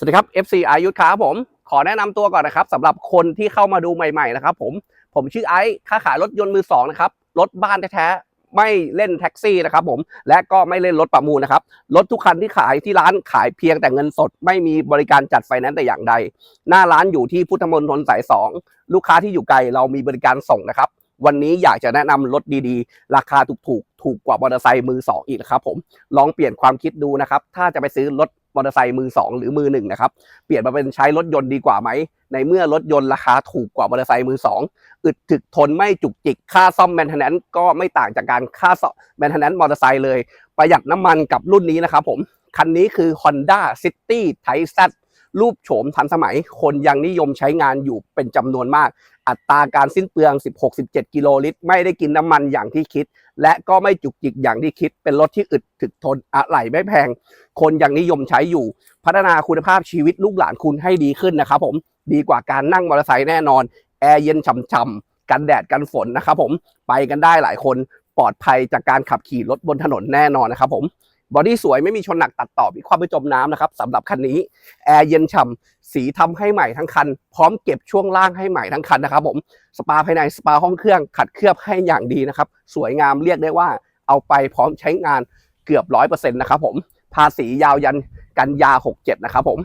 สวัสดีครับ FC อายุทธครับผม ขอแนะนำตัวก่อนนะครับสำหรับคนที่เข้ามาดูใหม่ ๆ นะครับ ผมผมชื่อไอซ์ค้าขายรถยนต์มือสองนะครับรถบ้านแท้ๆไม่เล่นแท็กซี่นะครับ ผมและก็ไม่เล่นรถประมูลนะครับรถทุกคันที่ขายที่ร้านขายเพียงแต่เงินสด ไม่มีบริการจัดไฟแนนซ์แต่อย่างใด หน้าร้านอยู่ที่พุทธมณฑลสายสองลูกค้าที่อยู่ไกลเรามีบริการส่งนะครับวันนี้อยากจะแนะนำรถดีๆ ราคาถูกๆ ถูกกว่ามอเตอร์ไซค์มือสองอีกนะครับผม ลองเปลี่ยนความคิดดูนะครับ ถ้าจะไปซื้อรถ มอเตอร์ไซค์มือสองหรือมือหนึ่งนะครับเปลี่ยนมาเป็นใช้รถยนต์ดีกว่าไหม ในเมื่อรถยนต์ราคาถูกกว่ามอเตอร์ไซค์มือสองอึดถึกทนไม่จุกจิกค่าซ่อมแมนเทนแนนก็ไม่ต่างจากการค่าซ่อมแมนเทนแนนมอเตอร์ไซค์เลย ประหยัดน้ำมันกับรุ่นนี้นะครับผมคันนี้คือ Honda City Type Z รูปโฉมทันสมัย คนยังนิยมใช้งานอยู่เป็นจำนวนมาก อัตราการสิ้นเปลือง 16-17 กิโลลิตร ไม่ได้กินน้ำมันอย่างที่คิด และก็ไม่จุกจิกอย่างที่คิด เป็นรถที่อึดถึกทนอะไหล่ไม่แพง คนยังนิยมใช้อยู่ พัฒนาคุณภาพชีวิตลูกหลานคุณให้ดีขึ้นนะครับผมดีกว่าการนั่งมอเตอร์ไซค์แน่นอนแอร์เย็นฉ่ำๆกันแดดกันฝนนะครับผมไปกันได้หลายคนปลอดภัยจากการขับขี่รถบนถนนแน่นอนนะครับผม บอดี้สวยไม่มีชนหนักตัดต่อมีความไม่จมน้ำนะครับสำหรับคันนี้แอร์เย็นฉ่ำสีทำให้ใหม่ทั้งคัน พร้อมเก็บช่วงล่างให้ใหม่ทั้งคันนะครับผมสปาภายในสปาห้องเครื่องขัดเคลือบให้อย่างดีนะครับสวยงามเรียกได้ว่าเอาไปพร้อมใช้งานเกือบร้อยเปอร์เซ็นต์นะครับผมภาษียาวยันกันยา 67 นะครับผม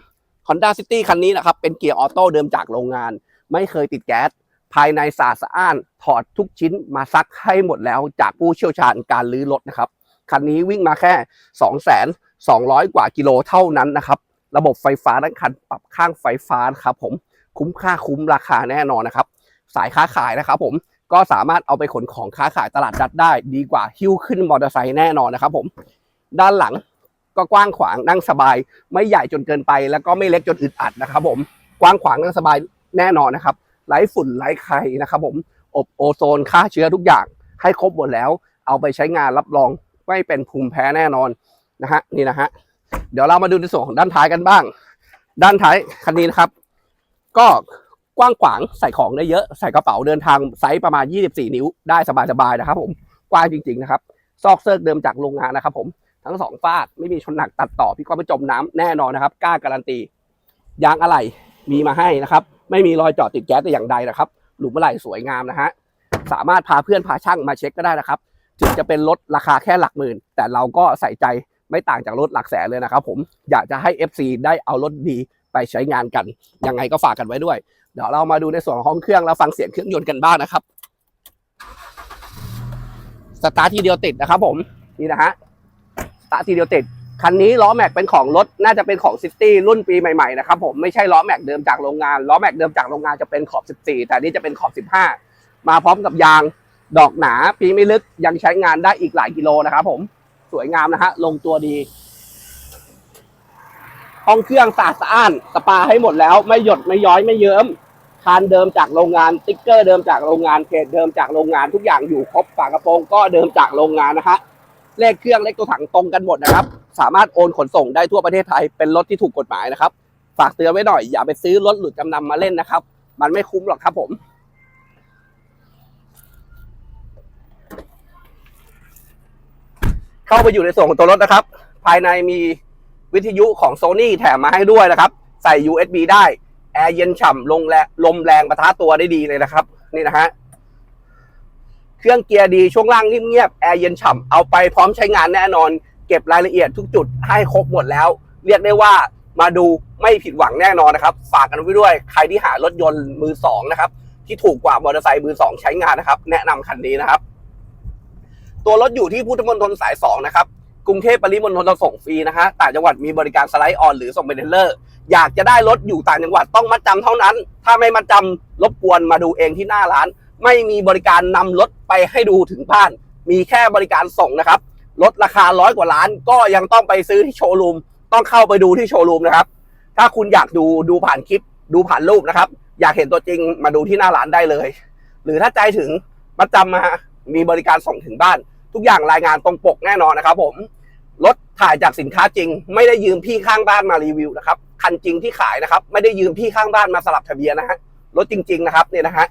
Honda City คันนี้นะครับ เป็นเกียร์ออโต้เดิมจากโรงงาน ไม่เคยติดแก๊ส ภายในสะอาดสะอ้าน ถอดทุกชิ้นมาซักให้หมดแล้วจากผู้เชี่ยวชาญการลื้อรถนะครับ คันนี้วิ่งมาแค่ 2 200 กว่ากิโลเท่านั้นนะครับ ระบบไฟฟ้าทั้งคันปรับข้างไฟฟ้าครับผมคุ้มค่าคุ้มราคาแน่นอนนะครับ สายค้าขายนะครับผมก็สามารถเอาไปขนของค้าขายตลาดนัดได้ ดีกว่าหิ้วขึ้นมอเตอร์ไซค์แน่นอนนะครับผมด้านหลังก็กว้างขวางนั่งสบาย ไม่ใหญ่จนเกินไป แล้วก็ไม่เล็กจนอึดอัดนะครับผมกว้างขวางนั่งสบายแน่นอนนะครับไร้ฝุ่นไร้ใครนะครับผมอบโอโซนฆ่าเชื้อทุกอย่างให้ครบหมดแล้ว เอาไปใช้งานรับรอง ไม่เป็นภูมิแพ้แน่นอนนะฮะนี่นะฮะเดี๋ยวเรามาดูในส่วนของด้านท้ายกันบ้าง ด้านท้ายคันนี้นะครับ ก็กว้างขวางใส่ของได้เยอะใส่กระเป๋าเดินทางไซส์ประมาณ 24 นิ้วได้สบายๆนะครับ ผมกว้างจริง ๆ นะครับ ซอกเซิร์กเดิมจากโรงงานนะครับผมทั้งสองฟาดไม่มีชนหนักตัดต่อพี่ก็ไม่จมน้ำแน่นอนนะครับกล้าการันตียางอะไหล่มีมาให้นะครับ ไม่มีรอยเจาะติดแก๊สแต่อย่างใดนะครับ หลุมอะไหล่สวยงามนะฮะสามารถพาเพื่อนพาช่างมาเช็คก็ได้นะครับ ถึงจะเป็นรถราคาแค่หลักหมื่น แต่เราก็ใส่ใจไม่ต่างจากรถหลักแสนเลยนะครับผมอยากจะให้ FC ได้เอารถดีไปใช้งานกัน ยังไงก็ฝากกันไว้ด้วย เดี๋ยวเรามาดูในส่วนของห้องเครื่องแล้วฟังเสียงเครื่องยนต์กันบ้างนะครับสตาร์ททีเดียวติดนะครับผมนี่นะฮะสตาร์ททีเดียวติดคันนี้ล้อแม็กเป็นของรถน่าจะเป็นของซิตี้รุ่นปีใหม่ๆนะครับผมไม่ใช่ล้อแม็กเดิมจากโรงงานล้อแม็กเดิมจากโรงงานจะเป็นขอบ 14 แต่นี่จะเป็นขอบ 15 มาพร้อมกับยาง ดอกหนาปีไม่ลึกยังใช้งานได้อีกหลายกิโลนะครับผมสวยงามนะฮะลงตัวดี ห้องเครื่องสะอาดสะอ้านสปาให้หมดแล้ว ไม่หยดไม่ย้อยไม่เยิ้มคานเดิมจากโรงงานติ๊กเกอร์เดิมจากโรงงานเพจเดิมจากโรงงานทุกอย่างอยู่ครบฝากระโปรงก็เดิมจากโรงงานนะฮะเลขเครื่องเลขตัวถังตรงกันหมดนะครับ สามารถโอนขนส่งได้ทั่วประเทศไทยเป็นรถที่ถูกกฎหมายนะครับ ฝากเตือนไว้หน่อยอย่าไปซื้อรถหลุดจำนำมาเล่นนะครับ มันไม่คุ้มหรอกครับผม เข้าไปอยู่ในส่วนของตัวรถนะครับ ภายในมีวิทยุของ Sony แถมมาให้ด้วยนะครับ ใส่ USB ได้แอร์เย็นฉ่ำลงแรงลมแรงประทะตัวได้ดีเลยนะครับ นี่นะฮะเครื่องเกียร์ดีช่วงล่างเงียบๆแอร์เย็นฉ่ำเอาไปพร้อมใช้งานแน่นอน เก็บรายละเอียดทุกจุดให้ครบหมดแล้ว เรียกได้ว่ามาดูไม่ผิดหวังแน่นอนนะครับฝากกันไว้ด้วยใครที่หารถยนต์มือสองนะครับที่ถูกกว่ามอเตอร์ไซค์มือสองใช้งานนะครับ แนะนำคันนี้นะครับ ตัวรถอยู่ที่พุทธมณฑลสายสองนะครับ กรุงเทพปริมณฑลเราส่งฟรีนะฮะ ต่างจังหวัดมีบริการสไลด์ออนหรือส่งเป็นเทรลเลอร์ อยากจะได้รถอยู่ต่างจังหวัดต้องมัดจำเท่านั้น ถ้าไม่มัดจำรบกวนมาดูเองที่หน้าร้าน ไม่มีบริการนำรถไปให้ดูถึงบ้าน มีแค่บริการส่งนะครับ รถราคาร้อยกว่าล้าน ก็ยังต้องไปซื้อที่โชว์รูม ต้องเข้าไปดูที่โชว์รูมนะครับ ถ้าคุณอยากดูดูผ่านคลิป ดูผ่านรูปนะครับ อยากเห็นตัวจริงมาดูที่หน้าร้านได้เลย หรือถ้าใจถึงมัดจำมา มีบริการส่งถึงบ้าน ทุกอย่างรายงานตรงปกแน่นอนนะครับผมรถถ่ายจากสินค้าจริง ไม่ได้ยืมพี่ข้างบ้านมารีวิวนะครับคันจริงที่ขายนะครับ ไม่ได้ยืมพี่ข้างบ้านมาสลับทะเบียนนะฮะรถจริง ๆ นะครับเนี่ยนะฮะ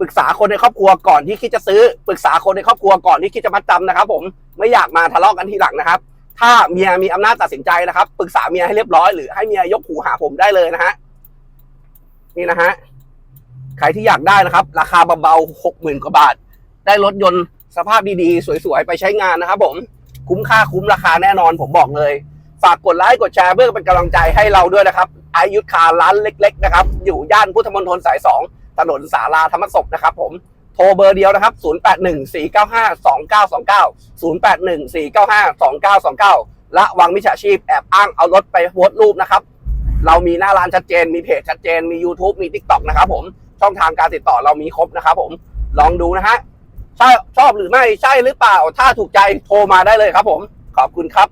ปรึกษาคนในครอบครัวก่อนที่คิดจะซื้อปรึกษาคนในครอบครัวก่อนที่คิดจะมัดจำนะครับ ผมไม่อยากมาทะเลาะกันทีหลังนะครับ ถ้าเมียมีอำนาจตัดสินใจนะครับปรึกษาเมียให้เรียบร้อยหรือให้เมียยกหูหาผมได้เลยนะฮะนี่นะฮะใครที่อยากได้นะครับ ราคาเบาๆหกหมื่นกว่าบาท ได้รถยนต์ สภาพดีๆ สวยๆ ไปใช้งานนะครับผมคุ้มค่าคุ้มราคาแน่นอนผมบอกเลย ฝากกดไลค์กดแชร์เพื่อเป็นกำลังใจให้เราด้วยนะครับไอยุทธคาร้านเล็ก ๆ นะครับ อยู่ย่านพุทธมณฑลสาย 2 ถนนสาราธรรมศพนะครับผมโทรเบอร์เดียวนะครับ 0814952929 0814952929และวังมิจฉาชีพแอบอ้างเอารถไปโพสต์รูปนะครับ เรามีหน้าร้านชัดเจน มีเพจชัดเจน มี YouTube มี TikTok นะครับผม ช่องทางการติดต่อเรามีครบนะครับผม ลองดูนะฮะ ชอบหรือไม่ใช่หรือเปล่า ถ้าถูกใจโทรมาได้เลยครับผม ขอบคุณครับ